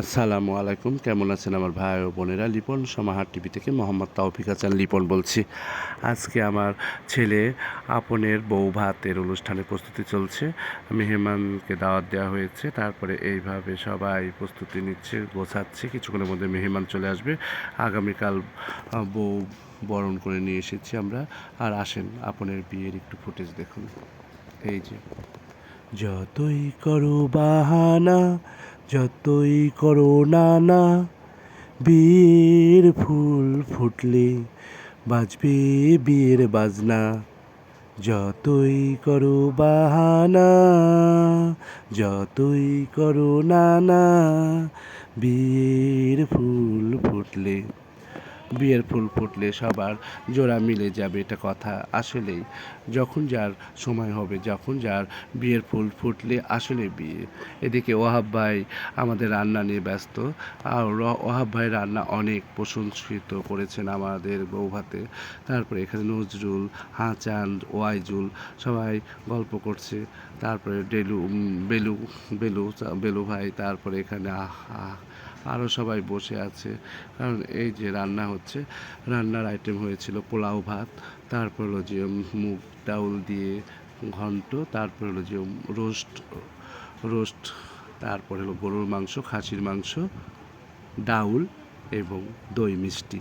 আসসালামু আলাইকুম। কেমন আছেন আমার ভাই ও বোনেরা? লিপন সমাহার টিভি থেকে মোহাম্মদ তাওফিক হাসান লিপন বলছি। আজকে আমার ছেলে আপনের বউ ভাতের অনুষ্ঠানে প্রস্তুতি চলছে। মেহমানকে দাওয়াত দেওয়া হয়েছে। তারপরে এইভাবে সবাই প্রস্তুতি নিচ্ছে, গোছাচ্ছে। কিছুক্ষণের মধ্যে মেহমান চলে আসবে। আগামীকাল বউ বরণ করে নিয়ে এসেছি আমরা। আর আসেন, আপনের বিয়ের একটু ফুটেজ দেখুন। এই যে, যতই করো বাহানা যতই করো না না বিয়ের ফুল ফুটলে বাজবে বিয়ের বাজনা। যতই করো বাহানা, যতই করো না না বিয়ের ফুল ফুটলে বিয়ের ফুল ফুটলে সবার জোড়া মিলে যাবে এটা কথা আসলেই। যখন যার সময় হবে, যখন যার বিয়ের ফুল ফুটলে আসলে বিয়ে। এদিকে ওহাব ভাই আমাদের রান্না নিয়ে ব্যস্ত। আর ওহাব ভাই রান্না অনেক প্রশংসিত করেছেন আমাদের বৌভাতে। তারপরে এখানে নজরুল হাঁচান ওয়াইজুল সবাই গল্প করছে। তারপরে ডেলু বেলু বেলু বেলু ভাই, তারপরে এখানে আহ আরও সবাই বসে আছে। কারণ এই যে রান্না হচ্ছে, রান্নার আইটেম হয়েছিল পোলাও ভাত, তারপর হলো যে মুগ ডাউল দিয়ে ঘন্ট, তারপর হলো যে রোস্ট রোস্ট, তারপর হলো গরুর মাংস, খাসির মাংস, ডাউল এবং দই মিষ্টি।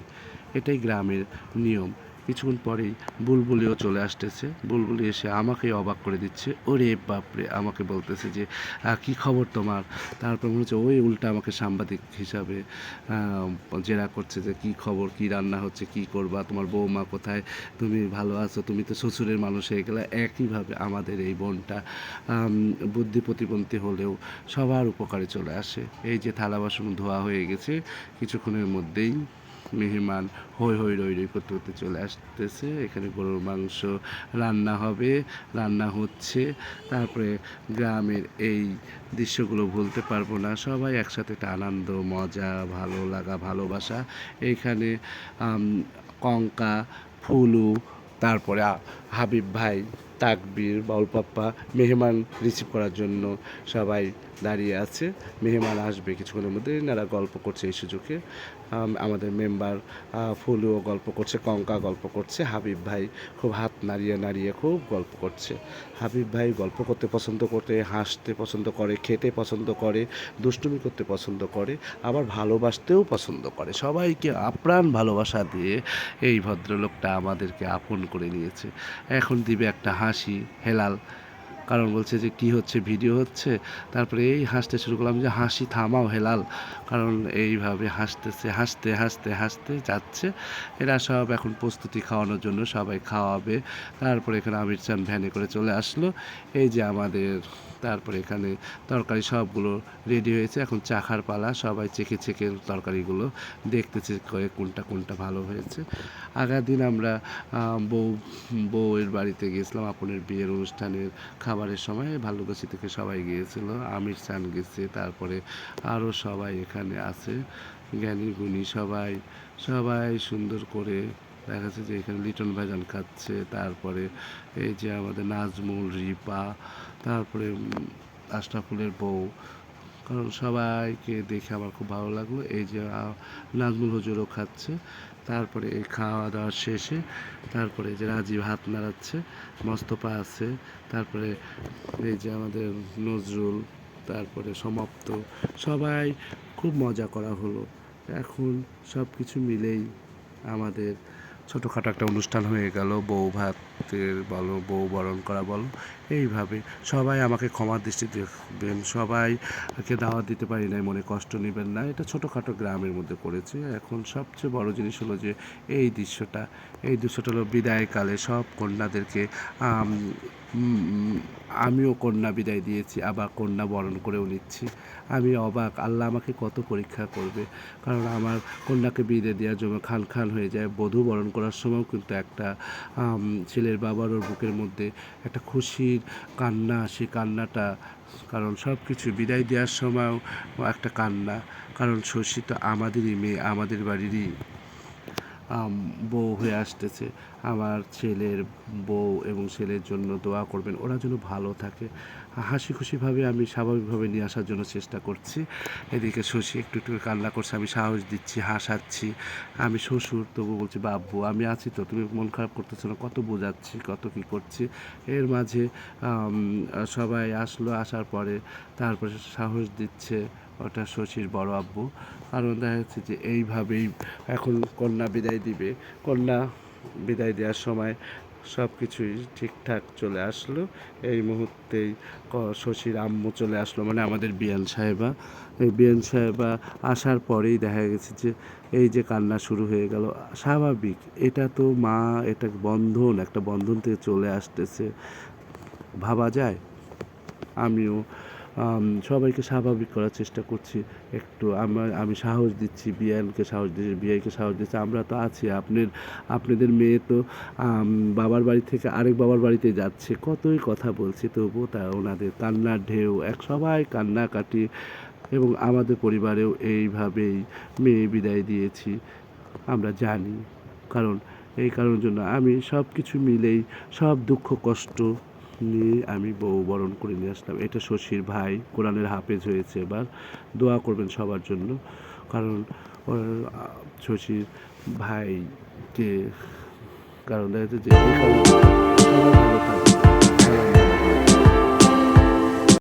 এটাই গ্রামের নিয়ম। কিছুক্ষণ পরেই বুলবুলিও চলে আসতেছে। বুলবুলি এসে আমাকে অবাক করে দিচ্ছে। ওরে বাপরে, আমাকে বলতেছে যে কি খবর তোমার? তারপর মনে হচ্ছে ওই উল্টা আমাকে সাংবাদিক হিসাবে জেরা করছে যে, কি খবর? কি রান্না হচ্ছে? কি করবা? তোমার বৌমা কোথায়? তুমি ভালো আছো? তুমি তো শ্বশুরের মানুষ হয়ে গেলে একইভাবে আমাদের এই বোনটা বুদ্ধি প্রতিবন্ধী হলেও সবার উপকারে চলে আসে। এই যে থালা বাসন ধোয়া হয়ে গেছে, কিছুক্ষণের মধ্যেই মেহমান হই হই রই রই করতে করতে চলে আসতেছে। এখানে গরুর মাংস রান্না হবে, রান্না হচ্ছে। তারপরে গ্রামের এই দৃশ্যগুলো ভুলতে পারব না। সবাই একসাথে একটা আনন্দ, মজা, ভালো লাগা, ভালোবাসা। এইখানে কঙ্কা, ফুলু, তারপরে হাবিব ভাই, তাকবীর বাউল পাপ্পা মেহমান রিসিভ করার জন্য সবাই দাঁড়িয়ে আছে। মেহমান আসবে কিছুক্ষণের মধ্যে, এনারা গল্প করছে এই সুযোগে। আমাদের মেম্বার ফুলুও গল্প করছে, কঙ্কা গল্প করছে, হাবিব ভাই খুব হাত নাড়িয়ে নাড়িয়ে খুব গল্প করছে। হাবিব ভাই গল্প করতে পছন্দ করতে, হাসতে পছন্দ করে, খেতে পছন্দ করে, দুষ্টুমি করতে পছন্দ করে, আবার ভালোবাসতেও পছন্দ করে। সবাইকে আপ্রাণ ভালোবাসা দিয়ে এই ভদ্রলোকটা আমাদেরকে আপন করে নিয়েছে। এখন দিবে একটা হাসি, হেলাল। কারণ বলছে যে কি হচ্ছে, ভিডিও হচ্ছে। তারপরে এই হাসতে শুরু করলাম যে, হাসি থামাও হেলাল। কারণ এইভাবে হাসতেছে, হাসতে হাসতে হাসতে যাচ্ছে। এরা সব এখন প্রস্তুতি খাওয়ানোর জন্য সবাই খাওয়াবে। তারপরে এখানে আমির চান ভ্যানে করে চলে আসলো। এই যে আমাদের, তারপরে এখানে তরকারি সবগুলো রেডি হয়েছে। এখন চাখার পালা, সবাই চেকে চেকে তরকারিগুলো দেখতেছে কোনটা কোনটা ভালো হয়েছে। আগার দিন আমরা বউ, বউয়ের বাড়িতে গিয়েছিলাম, আপনের বিয়ের অনুষ্ঠানের খাবারের সময় ভাল্লুকাছি থেকে সবাই গিয়েছিল, আমির চান গেছে, তারপরে আরও সবাই এখানে আছে, জ্ঞানী, গুণী, সবাই সবাই সুন্দর করে দেখা যাচ্ছে যে এখানে লিটন ভাইজান খাচ্ছে, তারপরে এই যে আমাদের নাজমুল, রিপা, তারপরে আশরাফুলের বউ কারণ সবাইকে দেখে আমার খুব ভালো লাগল। এই যে নাজমুল হুজুরও খাচ্ছে। তারপরে এই খাওয়া দাওয়া শেষে তারপরে যে রাজীব হাত নাড়াচ্ছে, মস্তফা আছে, তারপরে এই যে আমাদের নজরুল, তারপরে সমাপ্ত। সবাই খুব মজা করা হলো। এখন সব কিছু মিলেই আমাদের ছোটোখাটো একটা অনুষ্ঠান হয়ে গেল, বউ ভাতের বলো বউ বরণ করা বলো এইভাবে। সবাই আমাকে ক্ষমার দৃষ্টি দেখবেন সবাইকে দাওয়াত দিতে পারি নাই মনে কষ্ট নেবেন না। এটা ছোটোখাটো গ্রামের মধ্যে করেছে। এখন সবচেয়ে বড় জিনিস হলো যে এই দৃশ্যটা এই দৃশ্যটা হলো বিদায়কালে সব কন্যাদেরকে আমিও কন্যা বিদায় দিয়েছি আবার কন্যা বরণ করেও নিচ্ছি। আমি অবাক আল্লাহ আমাকে কত পরীক্ষা করবে। কারণ আমার কন্যাকে বিদায় দেওয়ার জন্য খান খান হয়ে যায়। বধূ বরণ করার সময়ও কিন্তু একটা আম, ছেলের বাবার ওর বুকের মধ্যে একটা খুশির কান্না, সেই কান্নাটা, কারণ সব কিছু বিদায় দেওয়ার সময়ও একটা কান্না, কারণ শশী তো আমাদেরই মেয়ে, আমাদের বাড়িরই বউ হয়ে আসতেছে। আমার ছেলের বউ এবং ছেলের জন্য দোয়া করবেন, ওরা যেন ভালো থাকে। হাসি খুশিভাবে আমি স্বাভাবিকভাবে নিয়ে আসার জন্য চেষ্টা করছি। এদিকে শশী একটু একটু কান্না করছে, আমি সাহস দিচ্ছি, হাসাচ্ছি। আমি শ্বশুর, তবু বলছি বাব্বু আমি আছি তো, তুমি মন খারাপ করতেছো না, কত বোঝাচ্ছি, কত কী করছি? এর মাঝে সবাই আসলো, আসার পরে তারপরে সাহস দিচ্ছে ওটা শশীর বড় আব্বু। কারণ দেখা যাচ্ছে যে এইভাবেই এখন কন্যা বিদায় দিবে। কন্যা বিদায় দেওয়ার সময় সব কিছুই ঠিকঠাক চলে আসলো। এই মুহূর্তেই শশীর আম্মু চলে আসলো মানে আমাদের বিয়ান সাহেবা। এই বিয়ান সাহেবা আসার পরেই দেখা গেছে যে এই যে কান্না শুরু হয়ে গেল স্বাভাবিক। এটা তো মা এটা বন্ধন একটা বন্ধন থেকে চলে আসতেছে। ভাবা যায়? আমিও আম, সবাইকে স্বাভাবিক করার চেষ্টা করছি একটু। আমার, আমি সাহস দিচ্ছি, বিয়ানকে সাহস দিচ্ছি, বিয়াইকে সাহস দিচ্ছি। আমরা তো আছি, আপনার, আপনাদের মেয়ে তো বাবার বাড়ি থেকে আরেক বাবার বাড়িতে যাচ্ছে। কতই কথা বলছি তবুও তা ওনাদের কান্নার ঢেউ, এক সবাই কান্নাকাটি এবং আমাদের পরিবারেও এইভাবেই মেয়ে বিদায় দিয়েছি, আমরা জানি। কারণ, এই কারণের জন্য আমি সব কিছু মিলেই সব দুঃখ, কষ্ট নিয়ে আমি বউ বরণ করে নিয়ে আসলাম। এটা শশীর ভাই, কোরআনের হাফেজ হয়েছে এবার। দোয়া করবেন সবার জন্য। কারণ শশীর ভাইকে কারণ দেখা যাচ্ছে যে